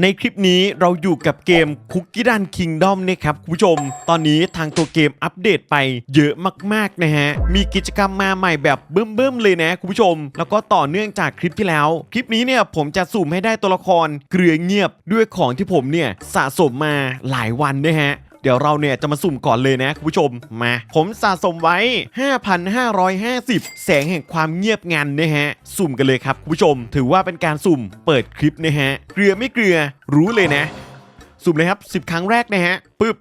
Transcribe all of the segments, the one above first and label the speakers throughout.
Speaker 1: ในคลิปนี้เราอยู่กับเกม Cookie Run Kingdom นะครับคุณผู้ชม ตอนนี้ทางตัวเกมอัปเดตไปเยอะมากๆนะฮะ มีกิจกรรมมาใหม่แบบเบิ่มๆเลยนะคุณผู้ชม แล้วก็ต่อเนื่องจากคลิปที่แล้ว คลิปนี้เนี่ยผมจะสุ่มให้ได้ตัวละครเกลือเงียบด้วยของที่ผมเนี่ยสะสมมาหลายวันนะฮะ เดี๋ยวเราเนี่ยจะมาสุ่มก่อนเลยนะคุณผู้ชมมา ผมสะสมไว้ 5,550 แสงแห่งความเงียบงันนะฮะ สุ่มกันเลยครับคุณผู้ชม ถือว่าเป็นการสุ่มเปิดคลิปนะฮะ เกลือไม่เกลือรู้เลยนะ สุ่มเลยครับ 10 ครั้งแรกนะฮะปึ๊บ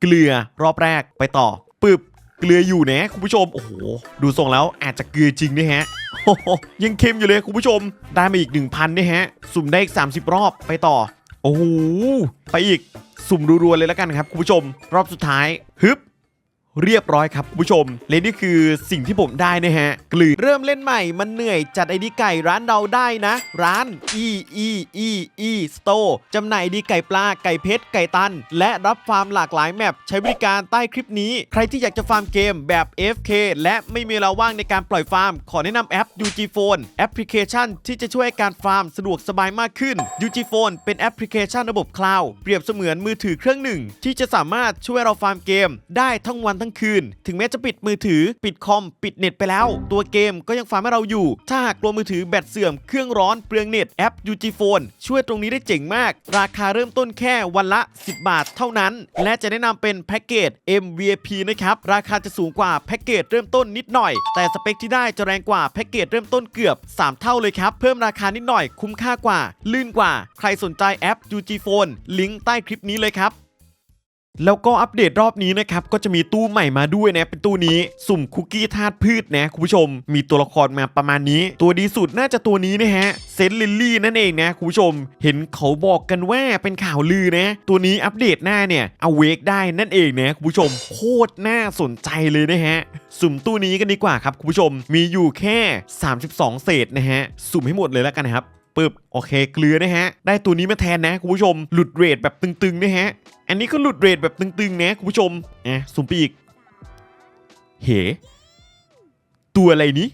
Speaker 1: เกลือรอบแรกไปต่อปึ๊บเกลืออยู่นะคุณผู้ชมโอ้โหดูทรงแล้วอาจจะเกลือจริงนะฮะยังเค็มอยู่เลยคุณผู้ชม ได้มาอีก 1,000นะฮะ สุ่มได้อีก 30 รอบไปต่อ โอ้โหไปอีกสุ่มรัวๆเลยแล้วกันครับคุณผู้ชม รอบสุดท้ายฮึบ เรียบร้อยครับคุณผู้ชม และนี่คือสิ่งที่ผมได้นะฮะ กลือเริ่มเล่นใหม่มันเหนื่อยจัดไอดีไก่ร้านเราได้นะ ร้าน e e e e store จำหน่ายดีไก่ปลาไก่เพชรไก่ตัน และรับฟาร์มหลากหลายแมปใช้บริการใต้คลิปนี้ ใครที่อยากจะฟาร์มเกมแบบ FK และไม่มีเวลาว่างในการปล่อยฟาร์ม ขอแนะนำแอป UG Phone แอปพลิเคชันที่จะช่วยการฟาร์มสะดวกสบายมากขึ้น UG Phone เป็นแอปพลิเคชันระบบคลาวด์เปรียบเสมือนมือถือเครื่องหนึ่ง ที่จะสามารถช่วยเราฟาร์มเกม ได้ทั้งวันทั้งคืน ถึงแม้จะปิดมือถือ ปิดคอม ปิดเน็ตไปแล้ว ตัวเกมก็ยังฟาร์มให้เราอยู่ ถ้าหากกลัวมือถือแบตเสื่อม เครื่องร้อน เปลืองเน็ต แอป UG Phone ช่วยตรงนี้ได้เจ๋งมาก ราคาเริ่มต้นแค่วันละ 10 บาทเท่านั้น และจะแนะนำเป็นแพ็กเกจ MVP นะครับ ราคาจะสูงกว่าแพ็กเกจเริ่มต้นนิดหน่อย แต่สเปคที่ได้จะแรงกว่าแพ็กเกจเริ่มต้นเกือบ 3 เท่าเลยครับ เพิ่มราคานิดหน่อย คุ้มค่ากว่า ลื่นกว่า ใครสนใจแอป UG Phone ลิงก์ใต้คลิปนี้เลยครับ แล้วก็อัปเดตรอบนี้นะครับ ก็จะมีตู้ใหม่มาด้วยนะ เป็นตู้นี้สุ่มคุกกี้ธาตุพืชนะคุณผู้ชม มีตัวละครมาประมาณนี้ ตัวดีสุดน่าจะตัวนี้นะฮะเซนลิลลี่นั่นเองนะคุณผู้ชม เห็นเขาบอกกันว่าเป็นข่าวลือนะ ตัวนี้อัปเดตหน้าเนี่ยเอาเวกได้นั่นเองนะคุณผู้ชม โคตรน่าสนใจเลยนะฮะ สุ่มตู้นี้กันดีกว่าครับคุณผู้ชม มีอยู่แค่ 32 เศษนะฮะ สุ่มให้หมดเลยแล้วกันนะครับปึ๊บโอเคเกลือนะฮะ ได้ตัวนี้มาแทนนะคุณผู้ชม หลุดเรทแบบตึงๆนะฮะ อันนี้ก็หลุดเรทแบบตึงๆนะคุณผู้ชมอะสุ่มไปอีกเฮ้ตัวอะไรนี้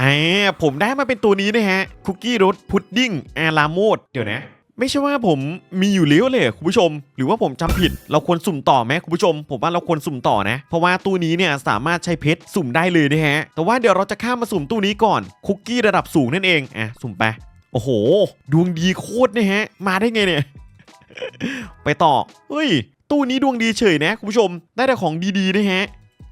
Speaker 1: อ่าผมได้มาเป็นตัวนี้นะฮะ คุกกี้รสพุดดิ้งอาลาโมดเดี๋ยวนะ ไม่ใช่ว่าผมมีอยู่แล้วเลยคุณผู้ชม หรือว่าผมจำผิด เราควรสุ่มต่อไหมคุณผู้ชม ผมว่าเราควรสุ่มต่อนะ เพราะว่าตู้นี้เนี่ยสามารถใช้เพชรสุ่มได้เลยนะฮะ แต่ว่าเดี๋ยวเราจะข้ามมาสุ่มตู้นี้ก่อน คุกกี้ระดับสูงนั่นเองอะสุ่มไป โอ้โห ดวงดีโคตรนะฮะ มาได้ไงเนี่ย ไปต่อ เฮ้ย ตู้นี้ดวงดีเฉยนะคุณผู้ชม ได้แต่ของดีๆนะฮะ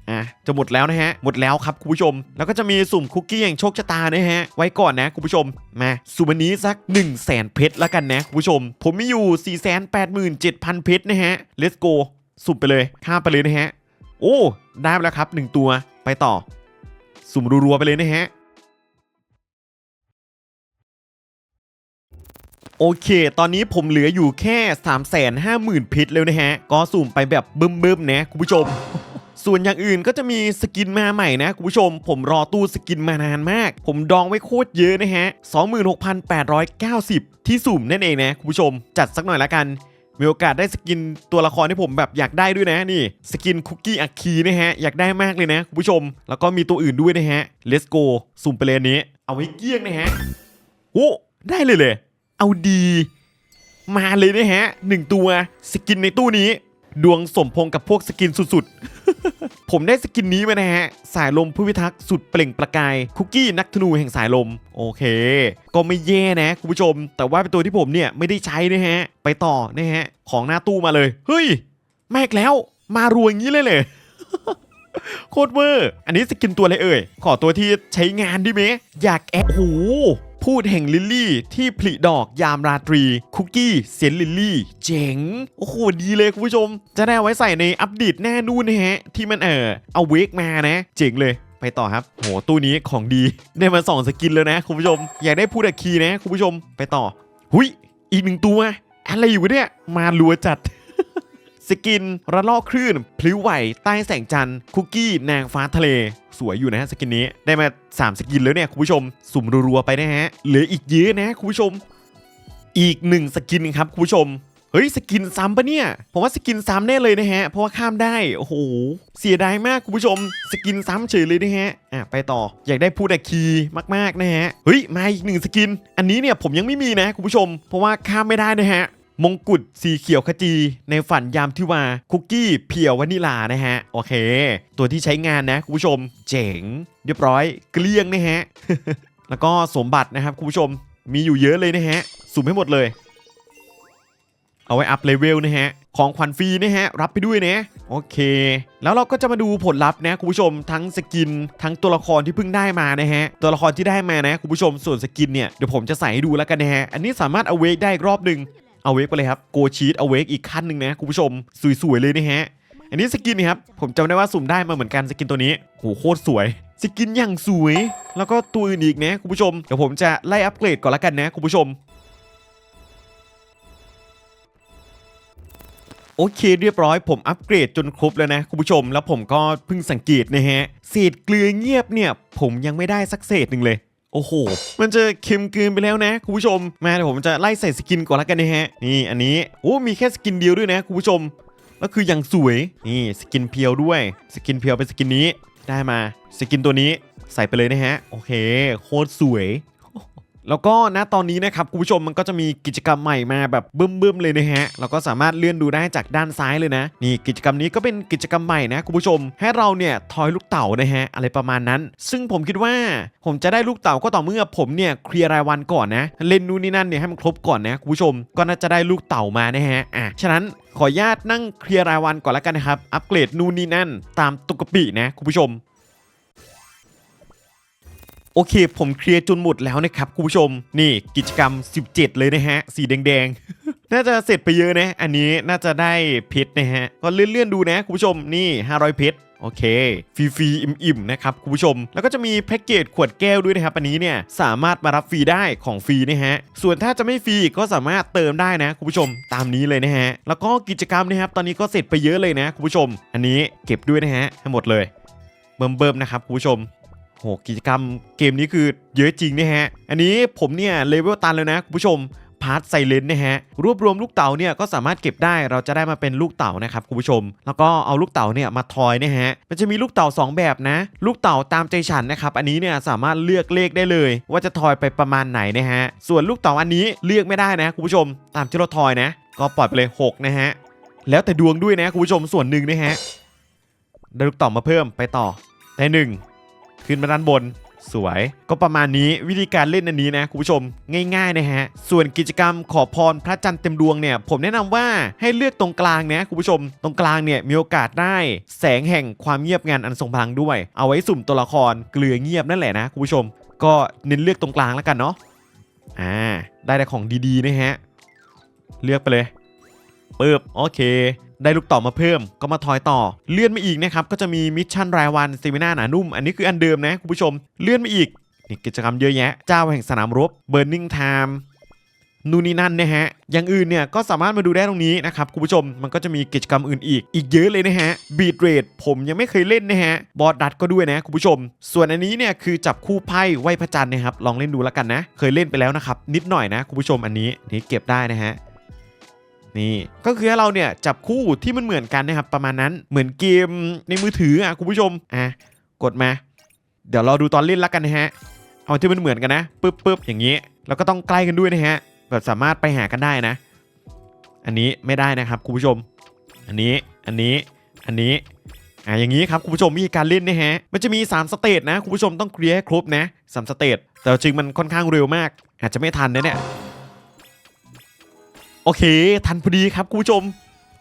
Speaker 1: อะ จะหมดแล้วนะฮะ หมดแล้วครับคุณผู้ชม แล้วก็จะมีสุ่มคุกกี้แห่างโชคชะตานะฮะ ไว้ก่อนนะคุณผู้ชม มาสุ่มอันนี้สัก 1 0 0 0 0แสนเพชรแล้วกันนะคุณผู้ชม ผมมีอยู่ 4 8 7 0 0 0 เพชรนะฮะ let's go สุ่มไปเลย ข้ามไปเลยนะฮะ โอ้ ได้แล้วครับ 1 ตัว ไปต่อ สุ่มรัวๆไปเลยนะฮะ โอเค ตอนนี้ผมเหลืออยู่แค่ 3 5 0 0 0 0พชรแล้วนะฮะ ก็สุ่มไปแบบบึ้มๆนะคุณผู้ชม ส่วนอย่างอื่นก็จะมีสกินมาใหม่นะคุณผู้ชม ผมรอตู้สกินมานานมาก ผมดองไว้โคตรเยอะนะฮะ 26,890 ที่สุ่มนั่นเองนะคุณผู้ชม จัดสักหน่อยละกันมีโอกาสได้สกินตัวละครที่ผมแบบอยากได้ด้วยนะนี่สกินคุกกี้อัคคีนะฮะ อยากได้มากเลยนะคุณผู้ชม แล้วก็มีตัวอื่นด้วยนะฮะ let's go สุ่มไปเลยนนี้ เอาไว้เกลี้ยงนะฮะโอ้ได้เลยเลย เอาดี มาเลยนะฮะหนึ่งตัวสกินในตู้นี้ ดวงสมพงษ์กับพวกสกินสุดๆ ผมได้สกินนี้มานะฮะ สายลมผู้พิทักษ์สุดเปล่งประกาย คุกกี้นักธนูแห่งสายลม โอเค ก็ไม่แย่นะคุณผู้ชม แต่ว่าเป็นตัวที่ผมเนี่ยไม่ได้ใช้นะฮะ ไปต่อนะฮะ ของหน้าตู้มาเลย เฮ้ยแม่กแล้ว มารวยงี้เลยเลยโคตรเวอร์ อันนี้สกินตัวอะไรเอ่ย ขอตัวที่ใช้งานด้ไหมอยากแอะโอ้โห พูดแห่งลิลลี่ ที่ผลิดอกยามราตรี คุกกี้เซนลิลลี่ เจ๋ง โอ้โห ดีเลยคุณผู้ชม จะได้ไว้ใส่ในอัปเดตหน้านู่นนะฮะ ที่มันเออเอาเวกมานะ เจ๋งเลยไปต่อครับ โห ตู้นี้ของดี ได้มาสองสกินแล้วนะคุณผู้ชม อยากได้พูดอะคีนะคุณผู้ชม ไปต่อ หุยอีกหนึ่งตัว อะไรอยู่เนี่ย มาลัวจัด สกิน ระลอกคลื่น พลิ้วไหว ใต้แสงจันทร์ คุกกี้ นางฟ้าทะเล สวยอยู่นะฮะสกินนี้ ได้มา 3 สกินแล้วเนี่ยคุณผู้ชม สุ่มรัวๆไปนะฮะ เหลืออีกเยอะนะคุณผู้ชม อีกหนึ่งสกินครับคุณผู้ชม เฮ้ยสกินซ้ำปะเนี่ย ผมว่าสกินซ้ำแน่เลยนะฮะ เพราะว่าข้ามได้ โอ้โห เสียดายมากคุณผู้ชม สกินซ้ำเฉยเลยนะฮะ อะไปต่อ อยากได้พูดอะคีมากๆนะฮะ เฮ้ยมาอีกหนึ่งสกิน อันนี้เนี่ยผมยังไม่มีนะคุณผู้ชม เพราะว่าข้ามไม่ได้นะฮะ มงกุฎสีเขียวขจี ในฝันยามที่ว่าคุกกี้เพียววานิลานะฮะ โอเค ตัวที่ใช้งานนะคุณผู้ชม เจ๋ง เรียบร้อย เกลี้ยงนะฮะ แล้วก็สมบัตินะครับคุณผู้ชมมีอยู่เยอะเลยนะฮะสุ่มให้หมดเลย เอาไว้อัพเลเวลนะฮะของขวัญฟรีนะฮะ รับไปด้วยนะโอเค แล้วเราก็จะมาดูผลลัพธ์นะคุณผู้ชมทั้งสกิน ทั้งตัวละครที่เพิ่งได้มานะฮะ ตัวละครที่ได้มานะคุณผู้ชมส่วนสกินเนี่ยเดี๋ยวผมจะใส่ให้ดูแล้วกันนะฮะ อันนี้สามารถเอาเวกได้อีกรอบหนึ่ง เอาเวกไปเลยครับ โกชีตเอาเวกอีกขั้นหนึ่งนะคุณผู้ชม สวยๆเลยนะฮะ อันนี้สกินนี่ครับ ผมจำได้ว่าสุ่มได้มาเหมือนกันสกินตัวนี้โหโคตรสวย สกินอย่างสวย แล้วก็ตัวอื่นอีกนะคุณผู้ชม เดี๋ยวผมจะไล่อัปเกรดก่อนละกันนะคุณผู้ชม โอเคเรียบร้อย ผมอัปเกรดจนครบแล้วนะคุณผู้ชม แล้วผมก็เพิ่งสังเกตนะฮะ เศษเกลือเงียบเนี่ย ผมยังไม่ได้สักเศษหนึ่งเลย โอ้โห มันจะเค็มเกินไปแล้วนะคุณผู้ชม มาเดี๋ยวผมจะไล่ใส่สกินก่อนละกันนะฮะ นี่อันนี้ โอ้ มีแค่สกินเดียวด้วยนะคุณผู้ชมแล้วคืออย่างสวย นี่สกินเพียวด้วย สกินเพียวเป็นสกินนี้ ได้มา สกินตัวนี้ใส่ไปเลยนะฮะ โอเค โคตรสวย แล้วก็ณตอนนี้นะครับคุณผู้ชมมันก็จะมีกิจกรรมใหม่มาแบบบึ้มๆเลยนะฮะเราก็สามารถเลื่อนดูได้จากด้านซ้ายเลยนะ นี่กิจกรรมนี้ก็เป็นกิจกรรมใหม่นะคุณผู้ชม ให้เราเนี่ยทอยลูกเต่านะฮะอะไรประมาณนั้น ซึ่งผมคิดว่าผมจะได้ลูกเต่าก็ต่อเมื่อผมเนี่ยเคลียร์รายวันก่อนนะ เล่นนู่นนี่นั่นเนี่ยให้มันครบก่อนนะคุณผู้ชม ก็น่าจะได้ลูกเต่ามานะฮะอะฉะนั้นขออนุญาตนั่งเคลียร์รายวันก่อนแล้วกันนะครับ อัปเกรดนู่นนี่นั่น ตามตุกกะปินะคุณผู้ชม โอเค ผมเคลียร์จนหมดแล้วนะครับคุณผู้ชมนี่กิจกรรม 17 เลยนะฮะ สีแดงๆ น่าจะเสร็จไปเยอะนะ อันนี้น่าจะได้เพชรนะฮะ ก็เลื่อนๆดูนะคุณผู้ชมนี่ 500 เพชรโอเคฟรีๆอิ่มๆนะครับคุณผู้ชม แล้วก็จะมีแพ็กเกจขวดแก้วด้วยนะครับอันนี้เนี่ยสามารถมารับฟรีได้ของฟรีนะฮะส่วนถ้าจะไม่ฟรีก็สามารถเติมได้นะคุณผู้ชมตามนี้เลยนะฮะแล้วก็กิจกรรมนะครับตอนนี้ก็เสร็จไปเยอะเลยนะคุณผู้ชม อันนี้เก็บด้วยนะฮะให้หมดเลยเบิ่มๆนะครับคุณผู้ชม โหกิจกรรมเกมนี้คือเยอะจริงนะฮะ อันนี้ผมเนี่ยเลเวลตันแล้วนะคุณผู้ชมพาร์ทไซเลนนะฮะรวบรวมลูกเต๋าเนี่ยก็สามารถเก็บได้เราจะได้มาเป็นลูกเต๋านะครับคุณผู้ชม แล้วก็เอาลูกเต๋าเนี่ยมาทอยนะฮะมันจะมีลูกเต๋าสองแบบนะ ลูกเต๋าตามใจฉันนะครับอันนี้เนี่ยสามารถเลือกเลขได้เลย ว่าจะทอยไปประมาณไหนนะฮะส่วนลูกเต๋าอันนี้เลือกไม่ได้นะคุณผู้ชม ตามที่เราทอยนะ ก็ปล่อยไปเลยหกนะฮะแล้วแต่ดวงด้วยนะคุณผู้ชมส่วนหนึ่งนะฮะได้ลูกเต๋ามาเพิ่มไปต่อได้หนึ่ง ขึ้นมาด้านบนสวยก็ประมาณนี้วิธีการเล่นอันนี้นะคุณผู้ชมง่ายๆนะฮะส่วนกิจกรรมขอพรพระจันทร์เต็มดวงเนี่ยผมแนะนำว่าให้เลือกตรงกลางนะคุณผู้ชม ตรงกลางเนี่ยมีโอกาสได้แสงแห่งความเงียบงานอันทรงพลังด้วย เอาไว้สุ่มตัวละครเกลือเงียบนั่นแหละนะคุณผู้ชม ก็เน้นเลือกตรงกลางแล้วกันเนาะอ่าได้แต่ของดีๆนะฮะเลือกไปเลย ปึ๊บโอเค ได้ลูกต่อมาเพิ่มก็มาทอยต่อ เลื่อนมาอีกนะครับก็จะมีมิชชั่นรายวันซีมิน่าหนานุ่ม อันนี้คืออันเดิมนะคุณผู้ชม เลื่อนมาอีกนี่กิจกรรมเยอะแยะ เจ้าแห่งสนามรบเบิร์นิงไทม์นู่นนี่นั่นนะฮะ อย่างอื่นเนี่ยก็สามารถมาดูได้ตรงนี้นะครับคุณผู้ชม มันก็จะมีกิจกรรมอื่นอีก อีกเยอะเลยนะฮะบีดเรทผมยังไม่เคยเล่นนะฮะ บอร์ดดัตก็ด้วยนะคุณผู้ชม ส่วนอันนี้เนี่ยคือจับคู่ไพ่ไหวพระจันทร์นะครับ ลองเล่นดูแล้วกันนะ เคยเล่นไปแล้วนะครับ นิดหน่อยนะคุณผู้ชมอันนี้นี่เก็บได้นะฮะ นี่ก็คือให้เราเนี่ยจับคู่ที่มันเหมือนกันนะครับประมาณนั้นเหมือนเกมในมือถืออะคุณผู้ชมอะกดมา เดี๋ยวเราดูตอนเล่นล้วกันนะฮะเอาที่มันเหมือนกันนะปึ๊บปึ๊บอย่างนี้แล้วก็ต้องใกล้กันด้วยนะฮะแบบสามารถไปหากันได้นะ อันนี้ไม่ได้นะครับคุณผู้ชม อันนี้อันนี้อันนี้อะอย่างนี้ครับคุณผู้ชมวิธีการเล่นนะฮะมันจะมี 3 สเตจนะคุณผู้ชมต้องเคลียร์ให้ครบนะสามสเตจแต่จริงมันค่อนข้างเร็วมาก อาจจะไม่ทันนะเนี่ย โอเค ทันพอดีครับคุณผู้ชม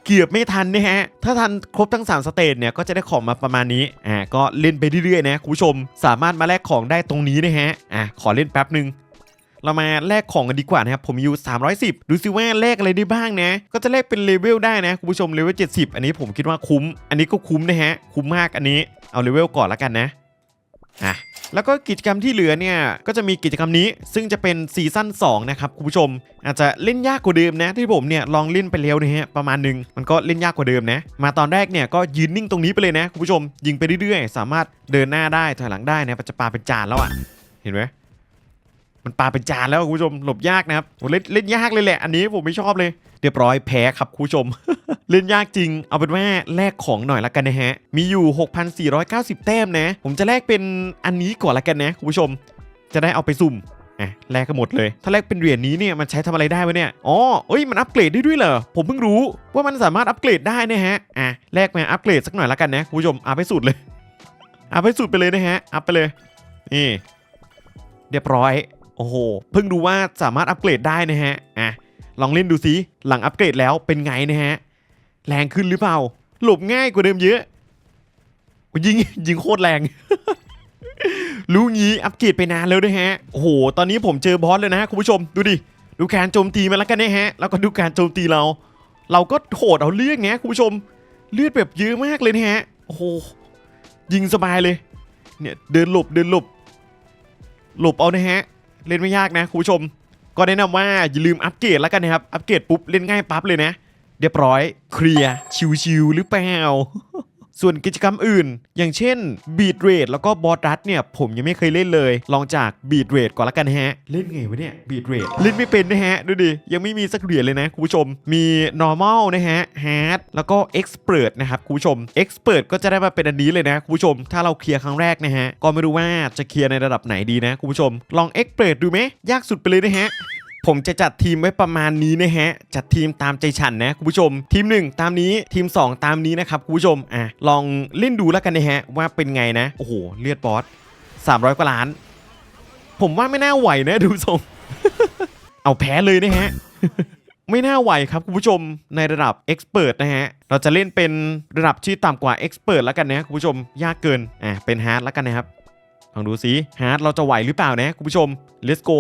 Speaker 1: เกือบไม่ทันนะฮะ ถ้าทันครบทั้ง 3 สเตจเนี่ยก็จะได้ของมาประมาณนี้ อ่า ก็เล่นไปเรื่อยๆนะคุณผู้ชม สามารถมาแลกของได้ตรงนี้นะฮะ อะขอเล่นแป๊บหนึ่งเรามาแลกของกันดีกว่านะครับ ผมมีอยู่ 310 ดูซิว่าแลกอะไรได้บ้างนะ ก็จะแลกเป็นเลเวลได้นะคุณผู้ชมเลเวล 70 อันนี้ผมคิดว่าคุ้ม อันนี้ก็คุ้มนะฮะ คุ้มมากอันนี้ เอาเลเวลก่อนแล้วกันนะ อะ แล้วก็กิจกรรมที่เหลือเนี่ยก็จะมีกิจกรรมนี้ซึ่งจะเป็นซีซั่น2นะครับคุณผู้ชม อาจจะเล่นยากกว่าเดิมนะที่ผมเนี่ยลองเล่นไปแล้วนะฮะประมาณหนึงมันก็เล่นยากกว่าเดิมนะมาตอนแรกเนี่ยก็ยืนนิ่งตรงนี้ไปเลยนะคุณผู้ชม ยิงไปเรื่อยๆ สามารถเดินหน้าได้ถอยหลังได้นะมันจะปาเป็นจานแล้วอะ่ะเห็นไหม มันปาเป็นจานแล้วคุณผู้ชมหลบยากนะครับเล่นเล่นยากเลยแหละ อันนี้ผมไม่ชอบเลย เรียบร้อยแพ้ครับคุณผู้ชม เล่นยากจริง เอาเป็นว่าแลกของหน่อยละกันนะฮะ มีอยู่ 6,490 แต้มนะ ผมจะแลกเป็นอันนี้ก่อนละกันนะคุณผู้ชม จะได้เอาไปสุ่มอะแลกกันหมดเลย ถ้าแลกเป็นเหรียญนี้เนี่ยมันใช้ทำอะไรได้วะเนี่ย อ๋อ เอ้ย มันอัปเกรดได้ด้วยเหรอ ผมเพิ่งรู้ว่ามันสามารถอัปเกรดได้นะฮะ อะ แลกมาอัปเกรดสักหน่อยละกันนะคุณผู้ชมอัพให้สุดเลย อัพให้สุดไปเลยนะฮะ อัพไปเลย นี่ เรียบร้อย โอ้โห เพิ่งรู้ว่าสามารถอัปเกรดได้นะฮะ อะ ลองเล่นดูสิหลังอัปเกรดแล้วเป็นไงนะฮะ แรงขึ้นหรือเปล่า หลบง่ายกว่าเดิมเยอะยิงยิงโคตรแรง รู้งี้อัปเกรดไปนานแล้วด้วยฮะ โอ้โห ตอนนี้ผมเจอบอสเลยนะฮะคุณผู้ชม ดูดิ ดูการโจมตีมันแล้วกันนะฮะ แล้วก็ดูการโจมตีเรา เราก็โหดเอาเลือดไงคุณผู้ชม เลือดแบบเยอะมากเลยนะฮะ โอ้โห ยิงสบายเลย เนี่ยเดินหลบเดินหลบ หลบเอานะฮะ เล่นไม่ยากนะคุณผู้ชม ก็แนะนำว่าอย่าลืมอัปเกรดแล้วกันนะครับ อัปเกรดปุ๊บเล่นง่ายปั๊บเลยนะ เรียบร้อยเคลียร์ชิวๆหรือเปล่า ส่วนกิจกรรมอื่น อย่างเช่นบีดเรทแล้วก็บอสรัดเนี่ยผมยังไม่เคยเล่นเลย ลองจากบีดเรทก่อนละกันฮะ เล่นไงวะเนี่ยบีดเรทเล่นไม่เป็นนะฮะ ดูดิ ยังไม่มีสักเหรียญเลยนะคุณผู้ชม มี normal นะฮะ hard แล้วก็ expert นะครับคุณผู้ชม expert ก็จะได้มาเป็นอันนี้เลยนะคุณผู้ชม ถ้าเราเคลียร์ครั้งแรกนะฮะ ก็ไม่รู้ว่าจะเคลียร์ในระดับไหนดีนะคุณผู้ชม ลอง expert ดูไหมยากสุดไปเลยนะฮะ ผมจะจัดทีมไว้ประมาณนี้นะฮะ จัดทีมตามใจฉันนะคุณผู้ชม ทีม 1 ตามนี้ทีม 2 ตามนี้นะครับคุณผู้ชมอะลองเล่นดูแล้วกันนะฮะ ว่าเป็นไงนะ โอ้โห เลือดบอส300 กว่าล้าน ผมว่าไม่น่าไหวนะดูทรงเอาแพ้เลยนะฮะไม่น่าไหวครับคุณผู้ชมในระดับ Expert นะฮะ เราจะเล่นเป็นระดับที่ต่ำกว่า Expert แล้วกันนะคุณผู้ชมยากเกินอะเป็น Hard แล้วกันนะครับลองดูสิ Hard เราจะไหวหรือเปล่านะคุณผู้ชม Let's go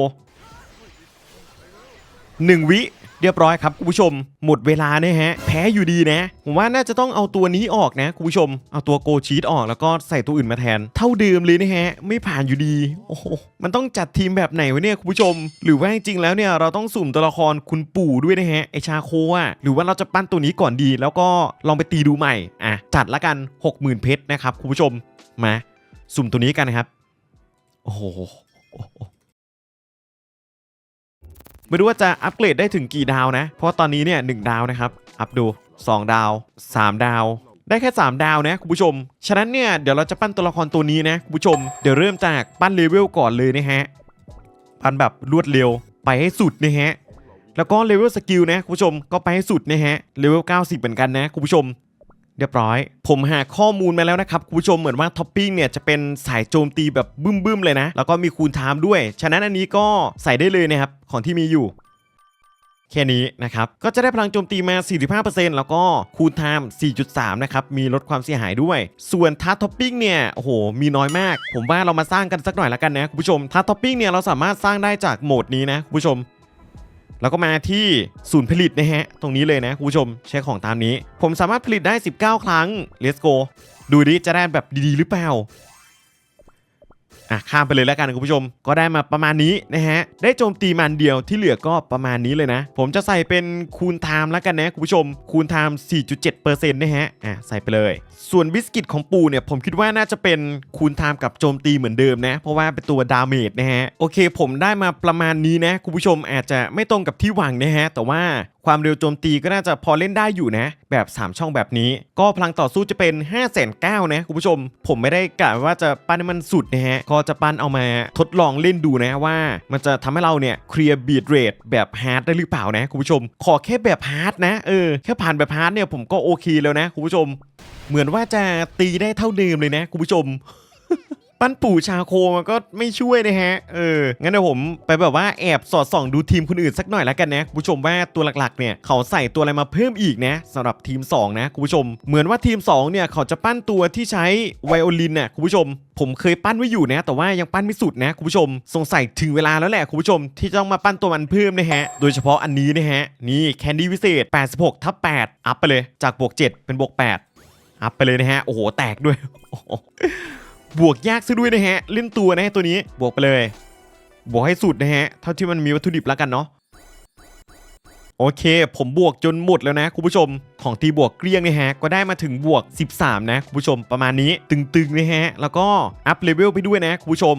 Speaker 1: หนึ่งวิเรียบร้อยครับคุณผู้ชม หมดเวลาเนี่ยฮะ แพ้อยู่ดีนะ ผมว่าน่าจะต้องเอาตัวนี้ออกนะคุณผู้ชม เอาตัวโกชีตออกแล้วก็ใส่ตัวอื่นมาแทน เท่าเดิมเลยนะฮะ ไม่ผ่านอยู่ดี โอ้โห มันต้องจัดทีมแบบไหนวะเนี่ยคุณผู้ชม หรือว่าจริงๆแล้วเนี่ยเราต้องสุ่มตัวละครคุณปู่ด้วยนะฮะไอชาโคอะหรือว่าเราจะปั้นตัวนี้ก่อนดี แล้วก็ลองไปตีดูใหม่อะจัดละกัน 60,000เพชรนะครับคุณผู้ชมมา สุ่มตัวนี้กันนะครับ โอ้โห ไม่รู้ว่าจะอัปเกรดได้ถึงกี่ดาวนะ เพราะว่าตอนนี้เนี่ยหดาวนะครับ อัพดู 2 ดาว 3 ดาว ได้แค่ 3 ดาวนะคุณผู้ชม ฉะนั้นเนี่ยเดี๋ยวเราจะปั้นตัวละครตัวนี้นะคุณผู้ชม เดี๋ยวเริ่มจากปั้นเลเวลก่อนเลยนะฮะ ปั้นแบบรวดเร็วไปให้สุดนะฮะ แล้วก็เลเวลสกิลนะคุณผู้ชมก็ไปให้สุดนะฮะ เลเวล90 เหมือนกันนะคุณผู้ชม เรียบร้อย ผมหาข้อมูลมาแล้วนะครับคุณผู้ชมเหมือนว่าท็อปปิ้งเนี่ยจะเป็นสายโจมตีแบบบึ้มๆเลยนะ แล้วก็มีคูณไทม์ด้วย ฉะนั้นอันนี้ก็ใส่ได้เลยนะครับ ของที่มีอยู่แค่นี้นะครับ ก็จะได้พลังโจมตีมา 45%แล้วก็คูณไทม์ 4.3 นะครับ มีลดความเสียหายด้วย ส่วนทัสท็อปปิ้งเนี่ย โอ้โห มีน้อยมาก ผมว่าเรามาสร้างกันสักหน่อยละกันนะคุณผู้ชมทัสท็อปปิ้งเนี่ย เราสามารถสร้างได้จากโหมดนี้นะคุณผู้ชม แล้วก็มาที่ศูนย์ผลิตนะฮะ ตรงนี้เลยนะคุณผู้ชมใช้ของตามนี้ ผมสามารถผลิตได้ 19 ครั้ง let's go ดูดิจะได้แบบดีๆหรือเปล่า อะข้ามไปเลยแล้วกันคุณผู้ชม ก็ได้มาประมาณนี้นะฮะ ได้โจมตีมันเดียวที่เหลือก็ประมาณนี้เลยนะ ผมจะใส่เป็นคูณไทม์แล้วกันนะคุณผู้ชม คูณไทม์ 4.7%นะฮะ อะใส่ไปเลย ส่วนบิสกิตของปูเนี่ยผมคิดว่าน่าจะเป็นคูณไทม์กับโจมตีเหมือนเดิมนะ เพราะว่าเป็นตัวดาเมจนะฮะ โอเค ผมได้มาประมาณนี้นะคุณผู้ชมอาจจะไม่ตรงกับที่หวังนะฮะ แต่ว่า ความเร็วโจมตีก็น่าจะพอเล่นได้อยู่นะ แบบ 3 ช่องแบบนี้ ก็พลังต่อสู้จะเป็น 5 9 0 0 0นะคุณผู้ชม ผมไม่ได้กะว่าจะปั้นให้มันสุดนะฮะก็จะปั้นเอามาทดลองเล่นดูนะว่า มันจะทำให้เราเนี่ยเคลียร์บีดเรทแบบฮาร์ดได้หรือเปล่านะคุณผู้ชม ขอแค่แบบฮาร์ดนะเออแค่ผ่านแบบฮาร์ดเนี่ยผมก็โอเคแล้วนะคุณผู้ชม เหมือนว่าจะตีได้เท่าเดิมเลยนะคุณผู้ชม ปั้นปู่ชาโคมันก็ไม่ช่วยนะฮะ เออ งั้นเดี๋ยวผมไปแบบว่าแอบสอดส่องดูทีมคนอื่นสักหน่อยแล้วกันนะคุณผู้ชมว่าตัวหลักๆเนี่ยเขาใส่ตัวอะไรมาเพิ่มอีกนะสำหรับทีม 2 นะคุณผู้ชม เหมือนว่าทีม 2 เนี่ยเขาจะปั้นตัวที่ใช้ไวโอลินน่ะคุณผู้ชม ผมเคยปั้นไว้อยู่นะ แต่ว่ายังปั้นไม่สุดนะคุณผู้ชม สงสัยถึงเวลาแล้วแหละคุณผู้ชม ที่จะต้องมาปั้นตัวมันเพิ่มนะฮะ โดยเฉพาะอันนี้นะฮะ นี่แคนดี้วิเศษ 86ทับ8อัพไปเลย จากบวก7เป็นบวก8อัพไปเลยนะฮะ โอ้โห แตกด้วย บวกยากซะด้วยนะฮะ เล่นตัวนะฮะตัวนี้บวกไปเลย บวกให้สุดนะฮะ เท่าที่มันมีวัตถุดิบแล้วกันเนาะโอเค ผมบวกจนหมดแล้วนะคุณผู้ชม ของตีบวกเกลี้ยงนะฮะ ก็ได้มาถึงบวก 13 นะคุณผู้ชมประมาณนี้ตึงๆนะฮะ แล้วก็อัพเลเวลไปด้วยนะคุณผู้ชม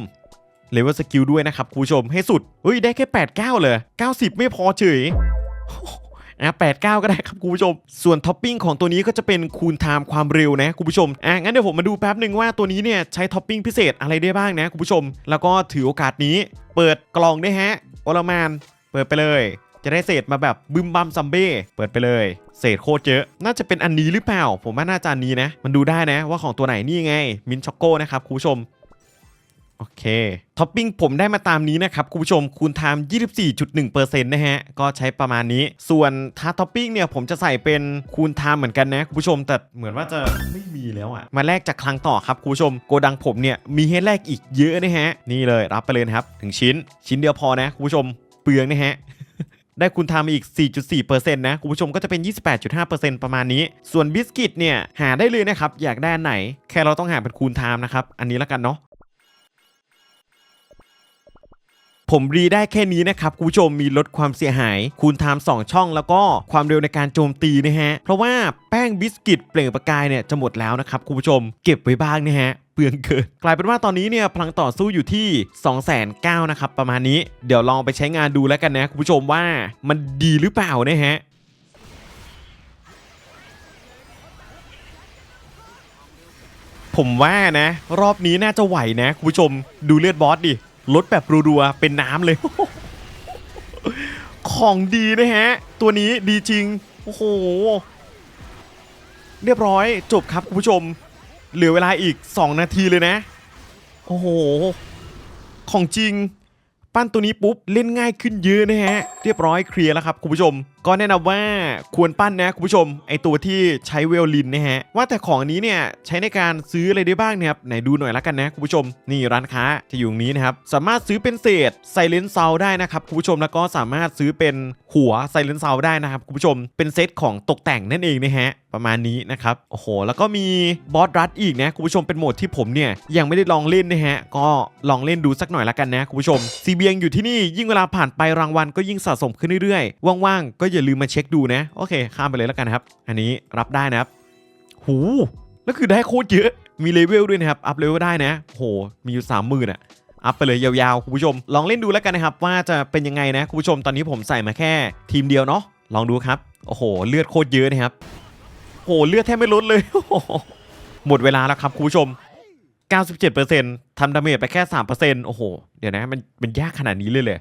Speaker 1: เลเวลสกิลด้วยนะครับคุณผู้ชมให้สุดเฮ้ยได้แค่ 89 เลย 90 ไม่พอเฉย อะแปดเก้าก็ได้ครับคุณผู้ชม ส่วนท็อปปิ้งของตัวนี้ก็จะเป็นคูณไทม์ความเร็วนะคุณผู้ชมอะงั้นเดี๋ยวผมมาดูแป๊บหนึ่งว่าตัวนี้เนี่ยใช้ท็อปปิ้งพิเศษอะไรได้บ้างนะคุณผู้ชม แล้วก็ถือโอกาสนี้ เปิดกล่องด้วยฮะโอลแมนเปิดไปเลยจะได้เศษมาแบบบึมบัมซัมเบ้เปิดไปเลย เศษโคตรเยอะ น่าจะเป็นอันนี้หรือเปล่า ผมว่าน่าจะอันนี้นะ มันดูได้นะว่าของตัวไหนนี่ไง มินช็อกโก้นะครับคุณผู้ชม โอเค ท็อปปิ้งผมได้มาตามนี้นะครับ คุณผู้ชมคูณไทม์24.1%นะฮะ ก็ใช้ประมาณนี้ ส่วนทาท็อปปิ้งเนี่ย ผมจะใส่เป็นคูณไทม์เหมือนกันนะ คุณผู้ชม แต่เหมือนว่าจะไม่มีแล้วอะมาแลกจากคลังต่อครับ คุณผู้ชม โกดังผมเนี่ย มีให้แลกอีกเยอะนะฮะ นี่เลยรับไปเลยครับถึงชิ้น ชิ้นเดียวพอนะ คุณผู้ชม เปลืองนะฮะได้คุณทำอีก 4.4%นะ คุณผู้ชมก็จะเป็น 28.5%ประมาณนี้ ส่วนบิสกิตเนี่ย หาได้เลยนะครับ อยากได้ไหน แค่เราต้องหาเป็นคูณไทม์นะครับ อันนี้แล้วกันเนาะ ผมรีได้แค่นี้นะครับคุณผู้ชมมีลดความเสียหาย คูณไทม์2ช่อง แล้วก็ความเร็วในการโจมตีนะฮะ เพราะว่าแป้งบิสกิตเปล่งประกายเนี่ยจะหมดแล้วนะครับคุณผู้ชมเก็บไว้บ้างนะฮะเปลืองเกินกลายเป็นว่าตอนนี้เนี่ยพลังต่อสู้อยู่ที่2 9 0 0 0นะครับประมาณนี้เดี๋ยวลองไปใช้งานดูแล้วกันนะคุณผู้ชมว่ามันดีหรือเปล่านะฮะผมว่านะ รอบนี้น่าจะไหวนะคุณผู้ชมดูเลือดบอสดิ ลดแบบรัวๆเป็นน้ำเลย ของดีนะฮะ ตัวนี้ดีจริง โอ้โห เรียบร้อยจบครับคุณผู้ชม เหลือเวลาอีก 2 นาทีเลยนะ โอ้โห ของจริง ปั้นตัวนี้ปุ๊บ เล่นง่ายขึ้นเยอะนะฮะ เรียบร้อยเคลียร์แล้วครับคุณผู้ชม ก็แนะนำว่าควรปั้นนะคุณผู้ชมไอตัวที่ใช้เวลลินนะฮะว่าแต่ของนี้เนี่ยใช้ในการซื้ออะไรได้บ้างเนี่ยครับไหนดูหน่อยละกันนะคุณผู้ชม นี่ร้านค้าจะอยู่ตรงนี้นะครับสามารถซื้อเป็นเศษไซเลนเซาได้นะครับคุณผู้ชมแล้วก็สามารถซื้อเป็นหัวไซเลนเซาได้นะครับคุณผู้ชมเป็นเซตของตกแต่งนั่นเองนะฮะประมาณนี้นะครับโอ้โห แล้วก็มีบอสรัดอีกนะคุณผู้ชมเป็นโหมดที่ผมเนี่ยยังไม่ได้ลองเล่นนะฮะก็ลองเล่นดูสักหน่อยละกันนะคุณผู้ชมซีเบียงอยู่ที่นี่ยิ่งเวลาผ่านไปรางวัลก็ยิ่งสะสมขึ้นเรื่อยๆว่างๆก็อยย่าลืมมาเช็คดูนะ โอเค ข้ามไปเลยแล้วกันนะครับ อันนี้รับได้นะครับ หู แล้วคือได้โคตรเยอะ มีเลเวลด้วยนะครับ อัพเลเวลได้นะ โห มีอยู่3 0,000อะ อัพไปเลยยาวๆ คุณผู้ชม ลองเล่นดูแล้วกันนะครับ ว่าจะเป็นยังไงนะ คุณผู้ชม ตอนนี้ผมใส่มาแค่ทีมเดียวเนาะ ลองดูครับ โอ้โห เลือดโคตรเยอะนะครับ โห เลือดแทบไม่ลดเลย หมดเวลาแล้วครับคุณผู้ชม97%ทำดาเมจไปแค่ 3%โอ้โห เดี๋ยวนะ มัน มันยากขนาดนี้เลยเลย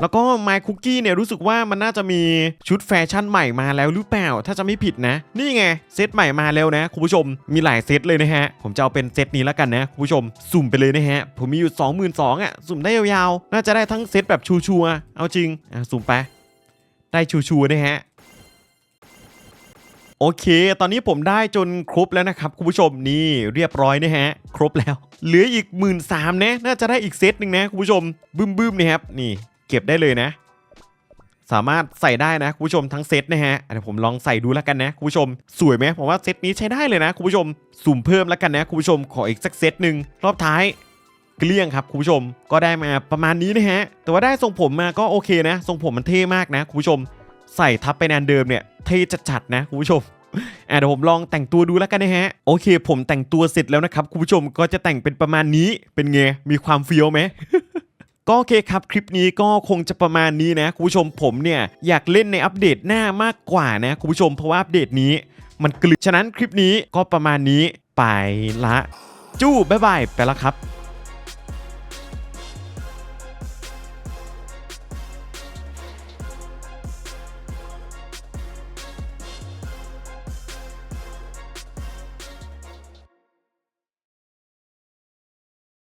Speaker 1: แล้วก็ My Cookie เนี่ยรู้สึกว่ามันน่าจะมีชุดแฟชั่นใหม่มาแล้วหรือเปล่า ถ้าจะไม่ผิดนะ นี่ไงเซตใหม่มาแล้วนะคุณผู้ชมมีหลายเซตเลยนะฮะ ผมจะเอาเป็นเซตนี้แล้วกันนะคุณผู้ชมสุ่มไปเลยนะฮะ ผมมีอยู่ 22,000อะสุ่มได้ยาวๆ น่าจะได้ทั้งเซตแบบชัวๆเอาจริงอะสุ่มไป ได้ชัวๆนะฮะโอเค ตอนนี้ผมได้จนครบแล้วนะครับคุณผู้ชมนี่เรียบร้อยนะฮะ ครบแล้ว เหลืออีก1 3ื่นสามนะน่าจะได้อีกเซตหนึ่งนะคุณผู้ชมบึ้มบึ้มๆนี่ครับนี่ เก็บได้เลยนะ สามารถใส่ได้นะคุณผู้ชมทั้งเซตนะฮะเดี๋ยวผมลองใส่ดูแล้วกันนะคุณผู้ชม สวยไหมผมว่าเซตนี้ใช้ได้เลยนะคุณผู้ชม สุ่มเพิ่มแล้วกันนะคุณผู้ชมขออีกสักเซตหนึ่งรอบท้ายเกลี้ยงครับคุณผู้ชมก็ได้มาประมาณนี้นะฮะ แต่ว่าได้ทรงผมมาก็โอเคนะทรงผมมันเท่มากนะคุณผู้ชม ใส่ทับไปนานเดิมเนี่ยเท่จัดๆนะคุณผู้ชมอะเดี๋ยวผมลองแต่งตัวดูแล้วกันนะฮะ โอเค ผมแต่งตัวเสร็จแล้วนะครับคุณผู้ชมก็จะแต่งเป็นประมาณนี้เป็นไงมีความเฟี้ยวไหม ก็โอเคครับคลิปนี้ก็คงจะประมาณนี้นะคุณผู้ชมผมเนี่ยอยากเล่นในอัปเดตหน้ามากกว่านะคุณผู้ชมเพราะว่าอัปเดตนี้ มันกลึกฉะนั้นคลิปนี้ก็ประมาณนี้ไปละ จู้บ๊ายบายไปละครับ